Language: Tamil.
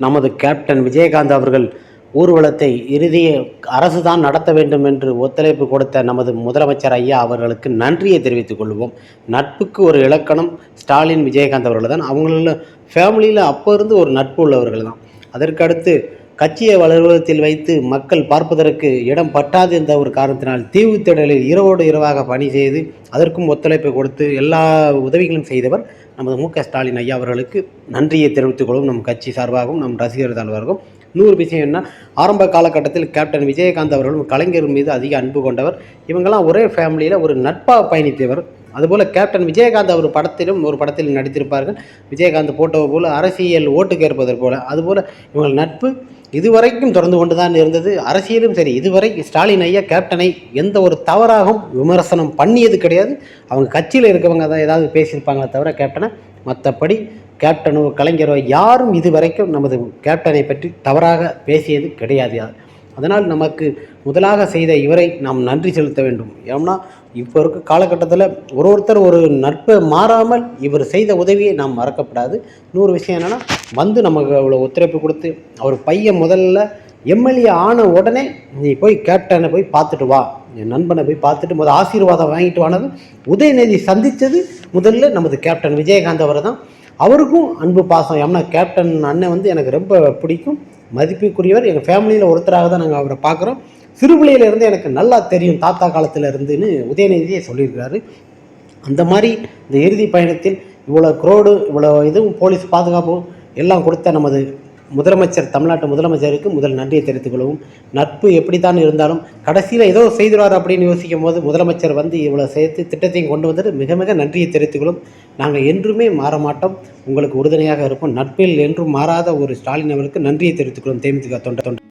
நமது கேப்டன் விஜயகாந்த் அவர்கள் ஊர்வலத்தை இறுதிய அரசு தான் நடத்த வேண்டும் என்று ஒத்துழைப்பு கொடுத்த நமது முதலமைச்சர் ஐயா அவர்களுக்கு நன்றியை தெரிவித்துக் கொள்வோம். நட்புக்கு ஒரு இலக்கணம் ஸ்டாலின் விஜயகாந்த் அவர்கள் தான் அவங்கள ஃபேமிலியில் அப்போ இருந்து ஒரு நட்பு உள்ளவர்கள் தான் அதற்கடுத்து கட்சியை வலுவலத்தில் வைத்து மக்கள் பார்ப்பதற்கு இடம் பட்டாது என்ற ஒரு காரணத்தினால் தீவு திடலில் இரவோடு இரவாக பணி செய்து அதற்கும் ஒத்துழைப்பு கொடுத்து எல்லா உதவிகளும் செய்தவர் நமது மு க ஸ்டாலின் ஐயா அவர்களுக்கு நன்றியை தெரிவித்துக் கொள்வோம். நம் கட்சி சார்பாகவும் நம் ரசிகர் சார்பாகவும். இன்னொரு விஷயம் என்ன? ஆரம்ப காலகட்டத்தில் கேப்டன் விஜயகாந்த் அவர்களும் கலைஞர் மீது அதிக அன்பு கொண்டவர். இவங்கெல்லாம் ஒரே ஃபேமிலியில் ஒரு நட்பாக பயணித்தவர். அதுபோல் கேப்டன் விஜயகாந்த் அவர் படத்திலும் ஒரு படத்தில் நடித்திருப்பார்கள். விஜயகாந்த் போட்டோ போல் அரசியல் ஓட்டு கேட்பதற்கு போல. அதுபோல் இவங்கள் நட்பு இதுவரைக்கும் தொடர்ந்து கொண்டு தான் இருந்தது. அரசியலும் சரி இதுவரை ஸ்டாலின் ஐயா கேப்டனை எந்த ஒரு தவறாகவும் விமர்சனம் பண்ணியது கிடையாது. அவங்க கட்சியில் இருக்கவங்க தான் ஏதாவது பேசியிருப்பாங்களே தவிர கேப்டனை. மற்றபடி கேப்டனோ கலைஞரோ யாரும் இதுவரைக்கும் நமது கேப்டனை பற்றி தவறாக பேசியது கிடையாது. அதனால் நமக்கு முதலாக செய்த இவரை நாம் நன்றி செலுத்த வேண்டும். ஏன்னா இப்போ இருக்க காலகட்டத்தில் ஒரு ஒருத்தர் ஒரு நட்பை மாறாமல் இவர் செய்த உதவியை நாம் மறக்கப்படாது. இன்னொரு விஷயம் என்னென்னா வந்து நமக்கு அவ்வளோ ஒத்துழைப்பு கொடுத்து அவர் பையன் முதல்ல எம்எல்ஏ ஆன உடனே நீ போய் கேப்டனை போய் பார்த்துட்டு வா. என் நண்பனை போய் பார்த்துட்டு முதல் ஆசீர்வாதம் வாங்கிட்டு வானது. உதயநிதி சந்தித்தது முதல்ல நமது கேப்டன் விஜயகாந்த் அவர் தான் அவருக்கும் அன்பு பாசம். ஏன்னா கேப்டன் அண்ணன் வந்து எனக்கு ரொம்ப பிடிக்கும். மதிப்புக்குரியவர். எங்கள் ஃபேமிலியில் ஒருத்தராக தான் நாங்கள் அவரை பார்க்குறோம். சிறுபிள்ளையிலேருந்து எனக்கு நல்லா தெரியும். தாத்தா காலத்தில் இருந்துன்னு உதயநிதியை சொல்லியிருக்கிறாரு. அந்த மாதிரி இந்த இறுதி பயணத்தில் இவ்வளோ குரோடு இவ்வளோ இதுவும் போலீஸ் பாதுகாப்பும் எல்லாம் கொடுத்த நமது முதலமைச்சர் தமிழ்நாட்டு முதலமைச்சருக்கு முதல் நன்றியை தெரிவித்துக் கொள்ளவும் நட்பு எப்படி தான் இருந்தாலும் கடைசியில் ஏதோ செய்துவார் அப்படின்னு யோசிக்கும் போது முதலமைச்சர் வந்து இவ்வளோ சேர்த்து திட்டத்தையும் கொண்டு வந்துட்டு மிக மிக நன்றியை தெரிவித்துக் கொள்ளும் நாங்கள் என்றுமே மாற மாட்டோம். உங்களுக்கு உறுதுணையாக இருப்போம். நட்பில் என்றும் மாறாத ஒரு ஸ்டாலின் அவருக்கு நன்றியை தெரிவித்துக் கொள்ளும் தேமுதிக தொண்டை தொண்டை